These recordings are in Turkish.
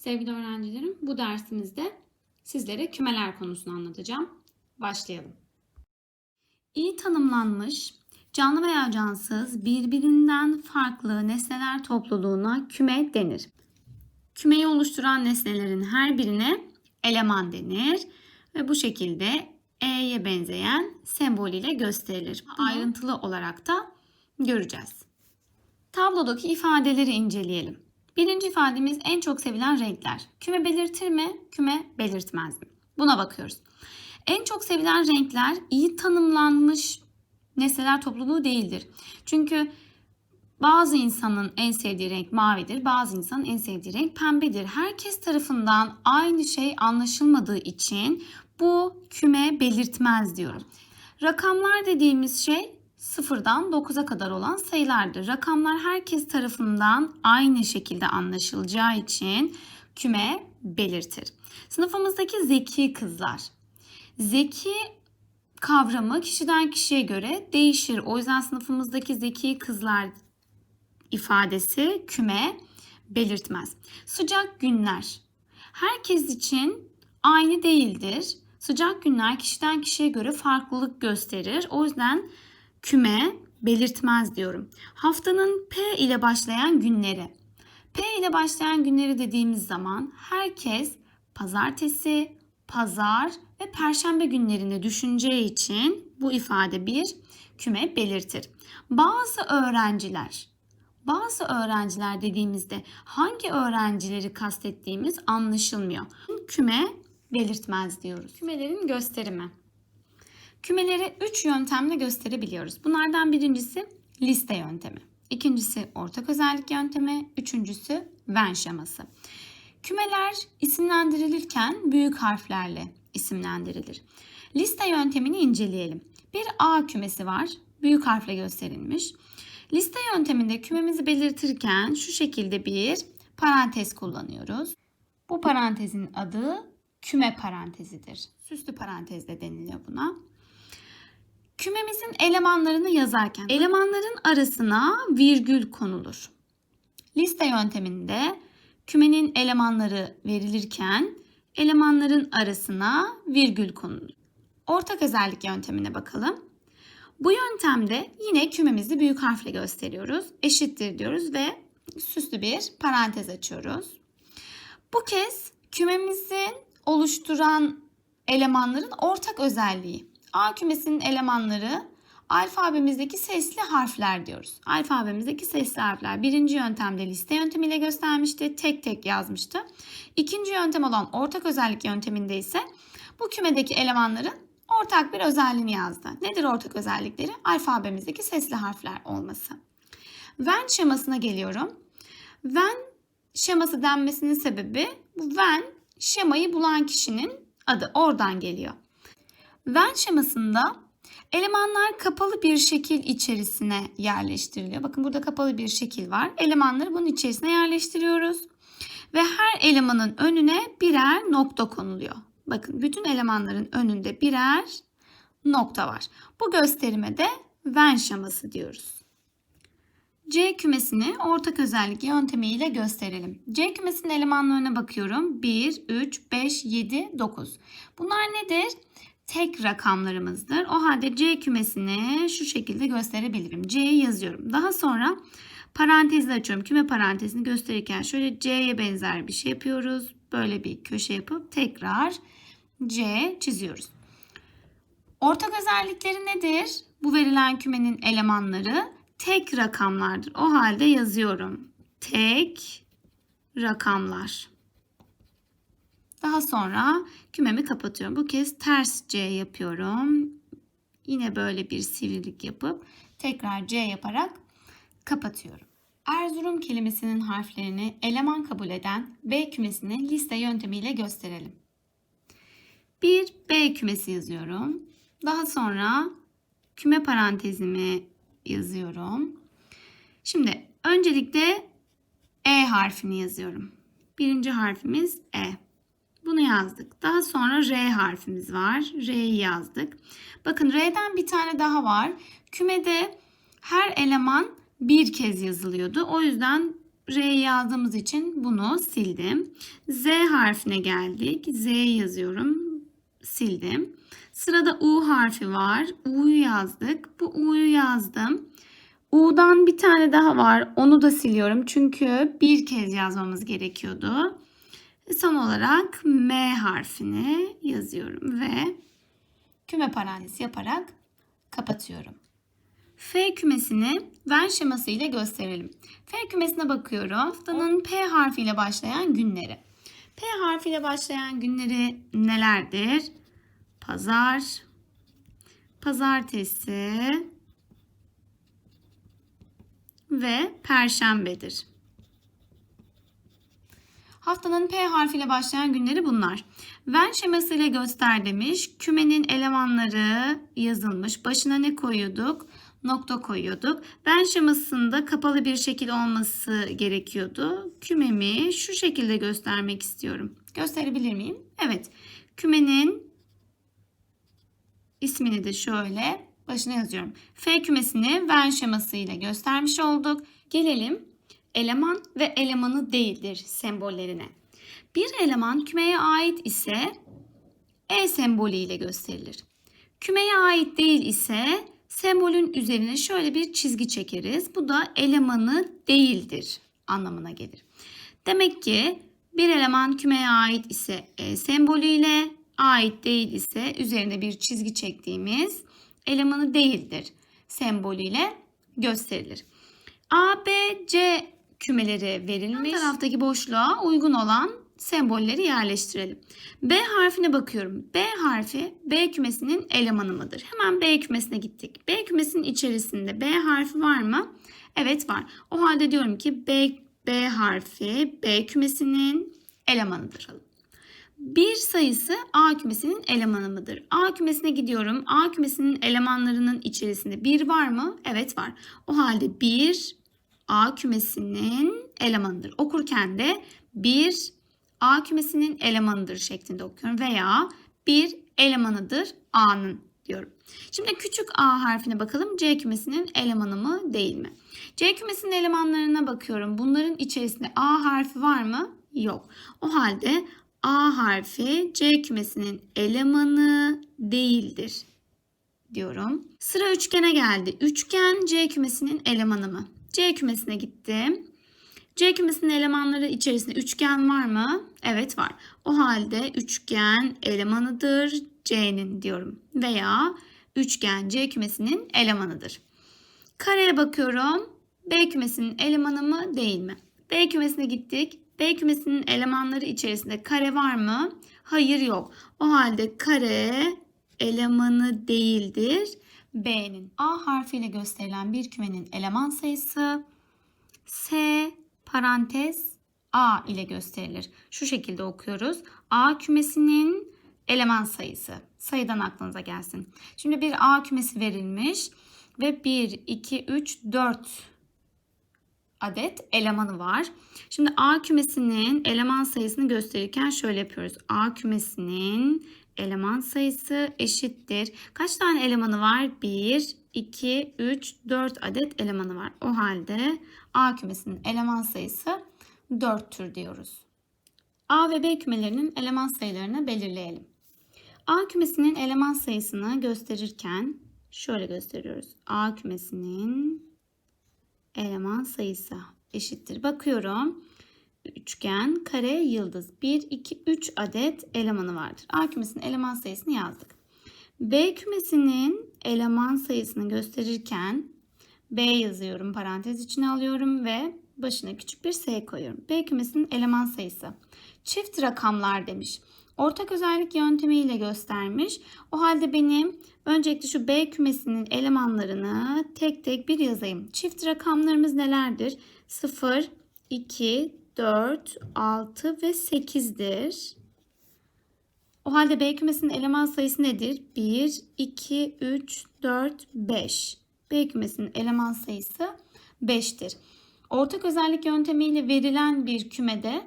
Sevgili öğrencilerim, bu dersimizde sizlere kümeler konusunu anlatacağım. Başlayalım. İyi tanımlanmış, canlı veya cansız birbirinden farklı nesneler topluluğuna küme denir. Kümeyi oluşturan nesnelerin her birine eleman denir ve bu şekilde E'ye benzeyen sembol ile gösterilir. Ayrıntılı olarak da göreceğiz. Tablodaki ifadeleri inceleyelim. Birinci ifademiz en çok sevilen renkler. Küme belirtir mi, küme belirtmez mi? Buna bakıyoruz. En çok sevilen renkler iyi tanımlanmış nesneler topluluğu değildir. Çünkü bazı insanın en sevdiği renk mavidir, bazı insanın en sevdiği renk pembedir. Herkes tarafından aynı şey anlaşılmadığı için bu küme belirtmez diyorum. Rakamlar dediğimiz şey sıfırdan 9'a kadar olan sayılardır. Rakamlar herkes tarafından aynı şekilde anlaşılacağı için küme belirtir. Sınıfımızdaki zeki kızlar. Zeki kavramı kişiden kişiye göre değişir. O yüzden sınıfımızdaki zeki kızlar ifadesi küme belirtmez. Sıcak günler. Herkes için aynı değildir. Sıcak günler kişiden kişiye göre farklılık gösterir. O yüzden küme belirtmez diyorum. Haftanın P ile başlayan günleri. P ile başlayan günleri dediğimiz zaman herkes pazartesi, pazar ve perşembe günlerini düşüneceği için bu ifade bir küme belirtir. Bazı öğrenciler bazı öğrenciler dediğimizde hangi öğrencileri kastettiğimiz anlaşılmıyor. Küme belirtmez diyoruz. Kümelerin gösterimi. Kümeleri 3 yöntemle gösterebiliyoruz. Bunlardan birincisi liste yöntemi. İkincisi ortak özellik yöntemi. Üçüncüsü Venn şeması. Kümeler isimlendirilirken büyük harflerle isimlendirilir. Liste yöntemini inceleyelim. Bir A kümesi var. Büyük harfle gösterilmiş. Liste yönteminde kümemizi belirtirken şu şekilde bir parantez kullanıyoruz. Bu parantezin adı küme parantezidir. Süslü parantez de deniliyor buna. Kümemizin elemanlarını yazarken elemanların arasına virgül konulur. Liste yönteminde kümenin elemanları verilirken elemanların arasına virgül konulur. Ortak özellik yöntemine bakalım. Bu yöntemde yine kümemizi büyük harfle gösteriyoruz. Eşittir diyoruz ve süslü bir parantez açıyoruz. Bu kez kümemizin oluşturan elemanların ortak özelliği. A kümesinin elemanları alfabemizdeki sesli harfler diyoruz. Alfabemizdeki sesli harfler birinci yöntemde liste yöntemiyle göstermişti. Tek tek yazmıştı. İkinci yöntem olan ortak özellik yönteminde ise bu kümedeki elemanların ortak bir özelliğini yazdı. Nedir ortak özellikleri? Alfabemizdeki sesli harfler olması. Venn şemasına geliyorum. Venn şeması denmesinin sebebi bu Venn şemayı bulan kişinin adı oradan geliyor. Venn şemasında elemanlar kapalı bir şekil içerisine yerleştiriliyor. Bakın burada kapalı bir şekil var. Elemanları bunun içerisine yerleştiriyoruz. Ve her elemanın önüne birer nokta konuluyor. Bakın bütün elemanların önünde birer nokta var. Bu gösterime de Venn şeması diyoruz. C kümesini ortak özellik yöntemiyle gösterelim. C kümesinin elemanlarına bakıyorum. 1, 3, 5, 7, 9. Bunlar nedir? Tek rakamlarımızdır. O halde C kümesini şu şekilde gösterebilirim. C'yi yazıyorum. Daha sonra parantezi açıyorum. Küme parantezini gösterirken şöyle C'ye benzer bir şey yapıyoruz. Böyle bir köşe yapıp tekrar C çiziyoruz. Ortak özellikleri nedir? Bu verilen kümenin elemanları tek rakamlardır. O halde yazıyorum. Tek rakamlar. Daha sonra kümemi kapatıyorum. Bu kez ters C yapıyorum. Yine böyle bir sivrilik yapıp tekrar C yaparak kapatıyorum. Erzurum kelimesinin harflerini eleman kabul eden B kümesini liste yöntemiyle gösterelim. Bir B kümesi yazıyorum. Daha sonra küme parantezimi yazıyorum. Şimdi öncelikle E harfini yazıyorum. Birinci harfimiz E. Bunu yazdık. Daha sonra R harfimiz var. R'yi yazdık. Bakın R'den bir tane daha var. Kümede her eleman bir kez yazılıyordu. O yüzden R'yi yazdığımız için bunu sildim. Z harfine geldik. Z yazıyorum. Sildim. Sırada U harfi var. U'yu yazdık. Bu U'yu yazdım. U'dan bir tane daha var. Onu da siliyorum. Çünkü bir kez yazmamız gerekiyordu. Son olarak M harfini yazıyorum ve küme parantezi yaparak kapatıyorum. F kümesini Venn şeması ile gösterelim. F kümesine bakıyorum. Haftanın P harfiyle başlayan günleri. P harfiyle başlayan günleri nelerdir? Pazar, pazartesi ve perşembedir. Haftanın P harfiyle başlayan günleri bunlar. Venn şeması ile göster demiş. Kümenin elemanları yazılmış. Başına ne koyuyorduk? Nokta koyuyorduk. Venn şemasında kapalı bir şekil olması gerekiyordu. Kümemi şu şekilde göstermek istiyorum. Gösterebilir miyim? Evet. Kümenin ismini de şöyle başına yazıyorum. F kümesini Venn şeması ile göstermiş olduk. Gelelim eleman ve elemanı değildir sembollerine. Bir eleman kümeye ait ise E sembolü ile gösterilir. Kümeye ait değil ise sembolün üzerine şöyle bir çizgi çekeriz. Bu da elemanı değildir anlamına gelir. Demek ki bir eleman kümeye ait ise E sembolüyle, ait değil ise üzerine bir çizgi çektiğimiz elemanı değildir sembolüyle gösterilir. A, B, C kümeleri verilmiş. Yan taraftaki boşluğa uygun olan sembolleri yerleştirelim. B harfine bakıyorum. B harfi B kümesinin elemanı mıdır? Hemen B kümesine gittik. B kümesinin içerisinde B harfi var mı? Evet var. O halde diyorum ki B, B harfi B kümesinin elemanıdır. Bir sayısı A kümesinin elemanı mıdır? A kümesine gidiyorum. A kümesinin elemanlarının içerisinde bir var mı? Evet var. O halde bir A kümesinin elemanıdır. Okurken de bir A kümesinin elemanıdır şeklinde okuyorum veya bir elemanıdır A'nın diyorum. Şimdi küçük A harfine bakalım. C kümesinin elemanı mı değil mi? C kümesinin elemanlarına bakıyorum. Bunların içerisinde A harfi var mı? Yok. O halde A harfi C kümesinin elemanı değildir diyorum. Sıra üçgene geldi. Üçgen C kümesinin elemanı mı? C kümesine gittim. C kümesinin elemanları içerisinde üçgen var mı? Evet var. O halde üçgen elemanıdır C'nin diyorum. Veya üçgen C kümesinin elemanıdır. Kareye bakıyorum. B kümesinin elemanı mı değil mi? B kümesine gittik. B kümesinin elemanları içerisinde kare var mı? Hayır yok. O halde kare elemanı değildir. B'nin A harfiyle gösterilen bir kümenin eleman sayısı S parantez A ile gösterilir. Şu şekilde okuyoruz. A kümesinin eleman sayısı. Sayıdan aklınıza gelsin. Şimdi bir A kümesi verilmiş ve 1, 2, 3, 4 adet elemanı var. Şimdi A kümesinin eleman sayısını gösterirken şöyle yapıyoruz. A kümesinin eleman sayısı eşittir. Kaç tane elemanı var? 1, 2, 3, 4 adet elemanı var. O halde A kümesinin eleman sayısı 4'tür diyoruz. A ve B kümelerinin eleman sayılarını belirleyelim. A kümesinin eleman sayısını gösterirken şöyle gösteriyoruz. A kümesinin eleman sayısı eşittir. Bakıyorum. Üçgen, kare, yıldız. 1, 2, 3 adet elemanı vardır. A kümesinin eleman sayısını yazdık. B kümesinin eleman sayısını gösterirken B yazıyorum. Parantez içine alıyorum ve başına küçük bir S koyuyorum. B kümesinin eleman sayısı. Çift rakamlar demiş. Ortak özellik yöntemiyle göstermiş. O halde benim öncelikle şu B kümesinin elemanlarını tek tek bir yazayım. Çift rakamlarımız nelerdir? 0, 2, 4, 6 ve 8'dir. O halde B kümesinin eleman sayısı nedir? 1, 2, 3, 4, 5. B kümesinin eleman sayısı 5'tir. Ortak özellik yöntemiyle verilen bir kümede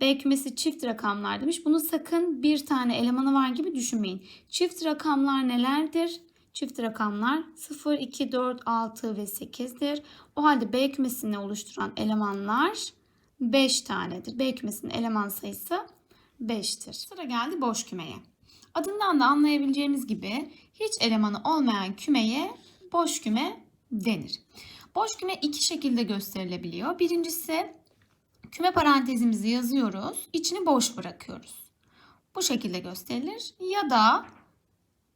B kümesi çift rakamlar demiş. Bunu sakın bir tane elemanı var gibi düşünmeyin. Çift rakamlar nelerdir? Çift rakamlar 0, 2, 4, 6 ve 8'dir. O halde B kümesini oluşturan elemanlar 5 tanedir. B kümesinin eleman sayısı 5'tir. Sıra geldi boş kümeye. Adından da anlayabileceğimiz gibi hiç elemanı olmayan kümeye boş küme denir. Boş küme iki şekilde gösterilebiliyor. Birincisi küme parantezimizi yazıyoruz, içini boş bırakıyoruz. Bu şekilde gösterilir. Ya da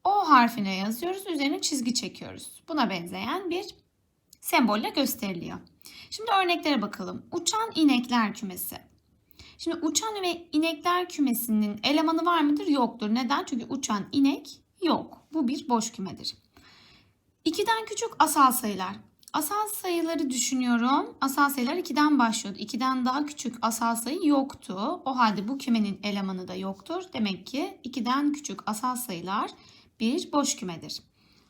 O harfine yazıyoruz, üzerine çizgi çekiyoruz. Buna benzeyen bir sembolle gösteriliyor. Şimdi örneklere bakalım. Uçan inekler kümesi. Şimdi uçan ve inekler kümesinin elemanı var mıdır? Yoktur. Neden? Çünkü uçan inek yok. Bu bir boş kümedir. İkiden küçük asal sayılar. Asal sayıları düşünüyorum. Asal sayılar 2'den başlıyordu. 2'den daha küçük asal sayı yoktu. O halde bu kümenin elemanı da yoktur. Demek ki 2'den küçük asal sayılar bir boş kümedir.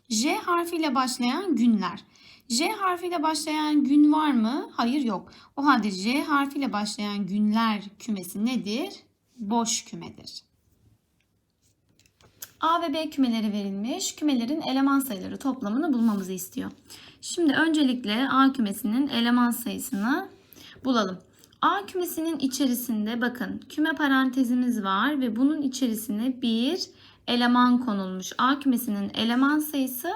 J harfiyle başlayan günler. J harfiyle başlayan gün var mı? Hayır yok. O halde J harfiyle başlayan günler kümesi nedir? Boş kümedir. A ve B kümeleri verilmiş. Kümelerin eleman sayıları toplamını bulmamızı istiyor. Şimdi öncelikle A kümesinin eleman sayısını bulalım. A kümesinin içerisinde bakın küme parantezimiz var ve bunun içerisine bir eleman konulmuş. A kümesinin eleman sayısı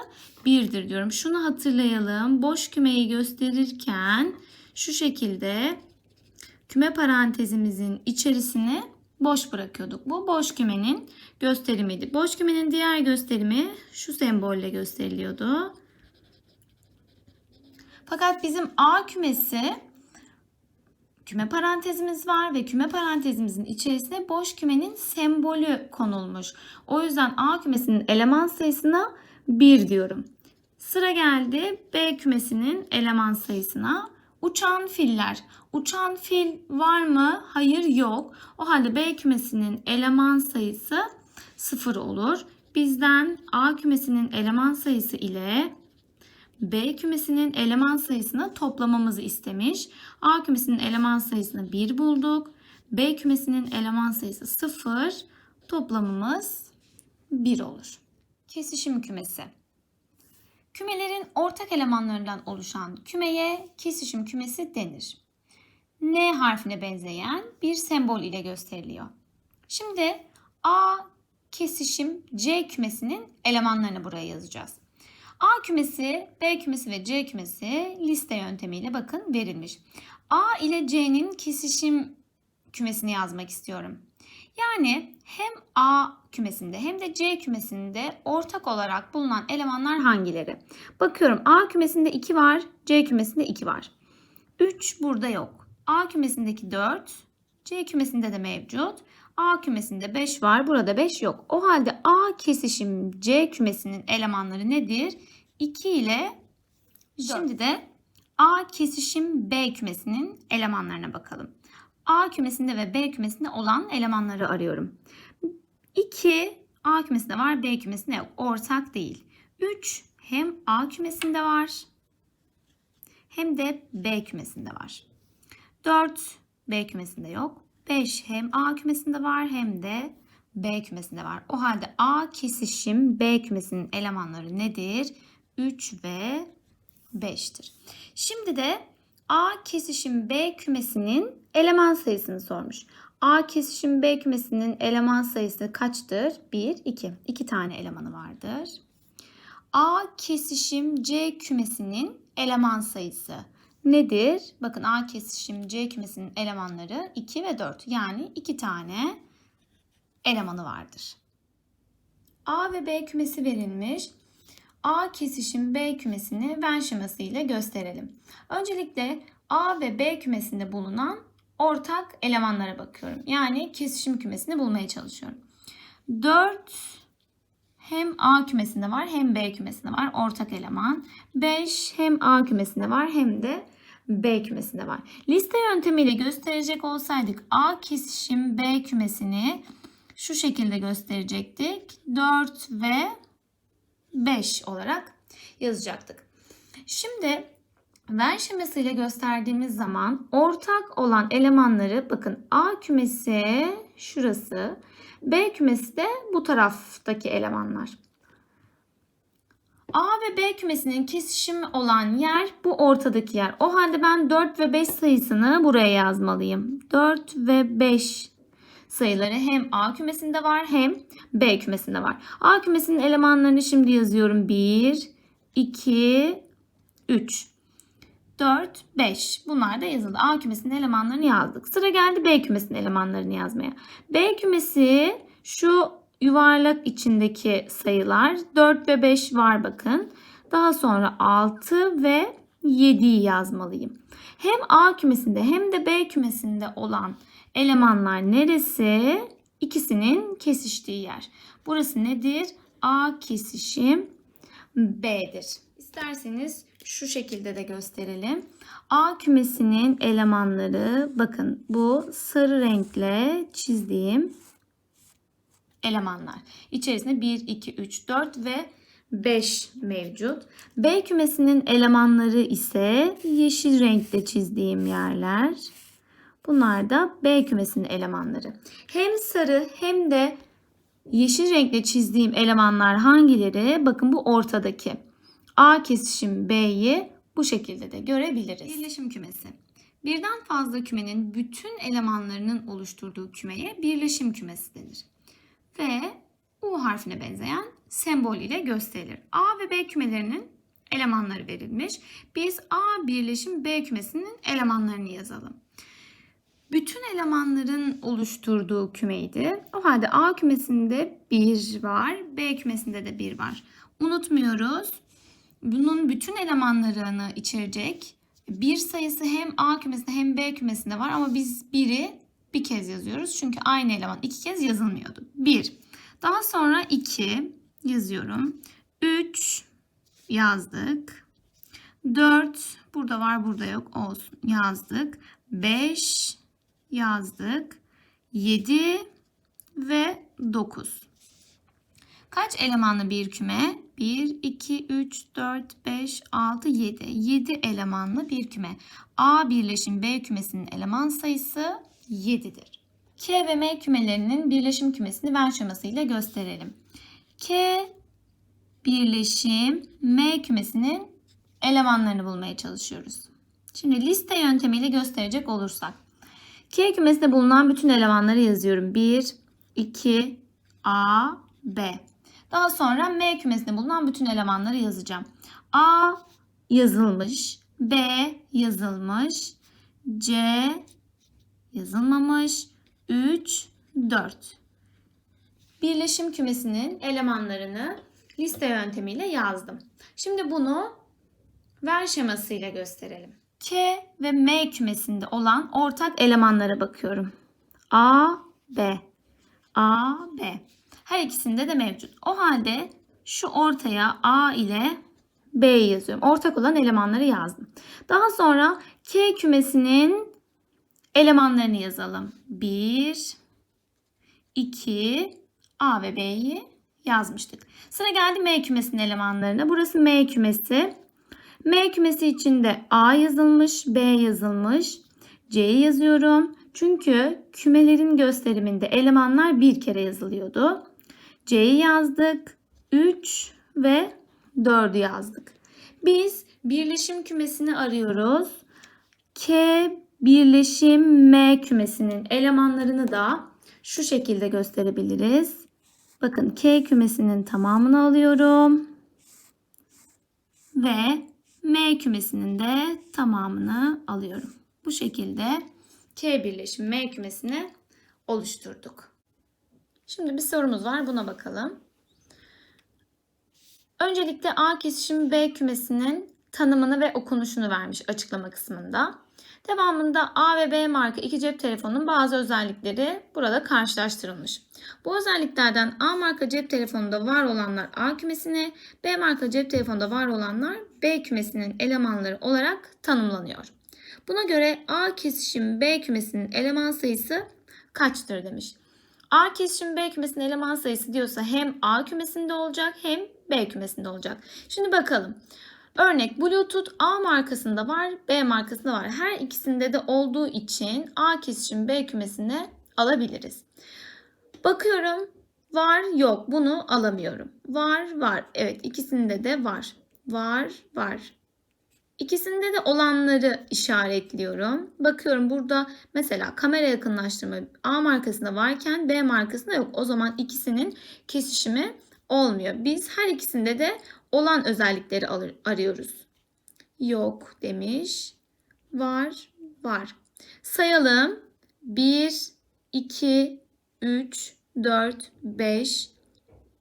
1'dir diyorum. Şunu hatırlayalım. Boş kümeyi gösterirken şu şekilde küme parantezimizin içerisine boş bırakıyorduk. Bu boş kümenin gösterimiydi. Boş kümenin diğer gösterimi şu sembolle gösteriliyordu. Fakat bizim A kümesi küme parantezimiz var ve küme parantezimizin içerisine boş kümenin sembolü konulmuş. O yüzden A kümesinin eleman sayısına 1 diyorum. Sıra geldi B kümesinin eleman sayısına. Uçan filler. Uçan fil var mı? Hayır yok. O halde B kümesinin eleman sayısı 0 olur. Bizden A kümesinin eleman sayısı ile B kümesinin eleman sayısını toplamamızı istemiş. A kümesinin eleman sayısını 1 bulduk. B kümesinin eleman sayısı 0. Toplamımız 1 olur. Kesişim kümesi. Kümelerin ortak elemanlarından oluşan kümeye kesişim kümesi denir. N harfine benzeyen bir sembol ile gösteriliyor. Şimdi A kesişim C kümesinin elemanlarını buraya yazacağız. A kümesi, B kümesi ve C kümesi liste yöntemiyle bakın verilmiş. A ile C'nin kesişim kümesini yazmak istiyorum. Yani hem A kümesinde hem de C kümesinde ortak olarak bulunan elemanlar hangileri? Bakıyorum A kümesinde 2 var, C kümesinde 2 var. 3 burada yok. A kümesindeki 4, C kümesinde de mevcut. A kümesinde 5 var. Burada 5 yok. O halde A kesişim C kümesinin elemanları nedir? 2 ile 4. Şimdi de A kesişim B kümesinin elemanlarına bakalım. A kümesinde ve B kümesinde olan elemanları arıyorum. 2 A kümesinde var, B kümesinde yok. Ortak değil. 3 hem A kümesinde var hem de B kümesinde var. 4 B kümesinde yok. 5 hem A kümesinde var hem de B kümesinde var. O halde A kesişim B kümesinin elemanları nedir? 3 ve 5'tir. Şimdi de A kesişim B kümesinin eleman sayısını sormuş. A kesişim B kümesinin eleman sayısı kaçtır? 1, 2. 2 tane elemanı vardır. A kesişim C kümesinin eleman sayısı nedir? Bakın A kesişim C kümesinin elemanları 2 ve 4. Yani 2 tane elemanı vardır. A ve B kümesi verilmiş. A kesişim B kümesini Venn şeması ile gösterelim. Öncelikle A ve B kümesinde bulunan ortak elemanlara bakıyorum. Yani kesişim kümesini bulmaya çalışıyorum. 4 hem A kümesinde var hem B kümesinde var ortak eleman. 5 hem A kümesinde var hem de B kümesinde var. Liste yöntemiyle gösterecek olsaydık A kesişim B kümesini şu şekilde gösterecektik. 4 ve 5 olarak yazacaktık. Şimdi Venn şemasıyla gösterdiğimiz zaman ortak olan elemanları bakın A kümesi şurası, B kümesi de bu taraftaki elemanlar. A ve B kümesinin kesişimi olan yer bu ortadaki yer. O halde ben 4 ve 5 sayısını buraya yazmalıyım. 4 ve 5 sayıları hem A kümesinde var hem B kümesinde var. A kümesinin elemanlarını şimdi yazıyorum. 1, 2, 3. 4, 5. Bunlar da yazıldı. A kümesinin elemanlarını yazdık. Sıra geldi B kümesinin elemanlarını yazmaya. B kümesi şu yuvarlak içindeki sayılar 4 ve 5 var bakın. Daha sonra 6 ve 7'yi yazmalıyım. Hem A kümesinde hem de B kümesinde olan elemanlar neresi? İkisinin kesiştiği yer. Burası nedir? A kesişim B'dir. İsterseniz şu şekilde de gösterelim. A kümesinin elemanları bakın bu sarı renkle çizdiğim elemanlar. İçerisinde 1, 2, 3, 4 ve 5 mevcut. B kümesinin elemanları ise yeşil renkle çizdiğim yerler. Bunlar da B kümesinin elemanları. Hem sarı hem de yeşil renkle çizdiğim elemanlar hangileri? Bakın bu ortadaki. A kesişim B'yi bu şekilde de görebiliriz. Birleşim kümesi. Birden fazla kümenin bütün elemanlarının oluşturduğu kümeye birleşim kümesi denir. Ve U harfine benzeyen sembol ile gösterilir. A ve B kümelerinin elemanları verilmiş. Biz A birleşim B kümesinin elemanlarını yazalım. Bütün elemanların oluşturduğu kümeydi. O halde A kümesinde 1 var, B kümesinde de 1 var. Unutmuyoruz. Bunun bütün elemanlarını içerecek bir sayısı hem A kümesinde hem B kümesinde var ama biz biri bir kez yazıyoruz. Çünkü aynı eleman iki kez yazılmıyordu. 1. Daha sonra 2 yazıyorum. 3 yazdık. 4 burada var burada yok olsun yazdık. 5 yazdık. 7 ve 9. Kaç elemanlı bir küme? 1, 2, 3, 4, 5, 6, 7. 7 elemanlı bir küme. A birleşim B kümesinin eleman sayısı 7'dir. K ve M kümelerinin birleşim kümesini Venn şemasıyla gösterelim. K birleşim M kümesinin elemanlarını bulmaya çalışıyoruz. Şimdi liste yöntemiyle gösterecek olursak. K kümesinde bulunan bütün elemanları yazıyorum. 1, 2, A, B. Daha sonra M kümesinde bulunan bütün elemanları yazacağım. A yazılmış, B yazılmış, C yazılmamış, 3, 4. Birleşim kümesinin elemanlarını liste yöntemiyle yazdım. Şimdi bunu ver şemasıyla gösterelim. K ve M kümesinde olan ortak elemanlara bakıyorum. A, B. A, B. Her ikisinde de mevcut. O halde şu ortaya A ile B yazıyorum. Ortak olan elemanları yazdım. Daha sonra K kümesinin elemanlarını yazalım. 1, 2, A ve B'yi yazmıştık. Sıra geldi M kümesinin elemanlarına. Burası M kümesi. M kümesi içinde A yazılmış, B yazılmış. C'yi yazıyorum. Çünkü kümelerin gösteriminde elemanlar bir kere yazılıyordu. C'yi yazdık. 3 ve 4'ü yazdık. Biz birleşim kümesini arıyoruz. K birleşim M kümesinin elemanlarını da şu şekilde gösterebiliriz. Bakın K kümesinin tamamını alıyorum. Ve M kümesinin de tamamını alıyorum. Bu şekilde K birleşim M kümesini oluşturduk. Şimdi bir sorumuz var buna bakalım. Öncelikle A kesişim B kümesinin tanımını ve okunuşunu vermiş açıklama kısmında. Devamında A ve B marka iki cep telefonunun bazı özellikleri burada karşılaştırılmış. Bu özelliklerden A marka cep telefonunda var olanlar A kümesine, B marka cep telefonunda var olanlar B kümesinin elemanları olarak tanımlanıyor. Buna göre A kesişim B kümesinin eleman sayısı kaçtır demiş. A kesişim B kümesinin eleman sayısı diyorsa hem A kümesinde olacak hem B kümesinde olacak. Şimdi bakalım. Örnek Bluetooth A markasında var, B markasında var. Her ikisinde de olduğu için A kesişim B kümesine alabiliriz. Bakıyorum Var yok bunu alamıyorum. Var var. Evet ikisinde de var. Var var. İkisinde de olanları işaretliyorum. Bakıyorum burada mesela kamera yakınlaştırma A markasında varken B markasında yok. O zaman ikisinin kesişimi olmuyor. Biz her ikisinde de olan özellikleri arıyoruz. Yok demiş. Var, var. Sayalım. 1, 2, 3, 4, 5,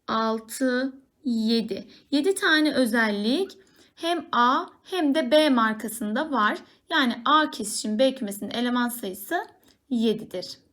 6, 7. 7 tane özellik hem A hem de B markasında var. Yani A kesişim B kümesinin eleman sayısı 7'dir.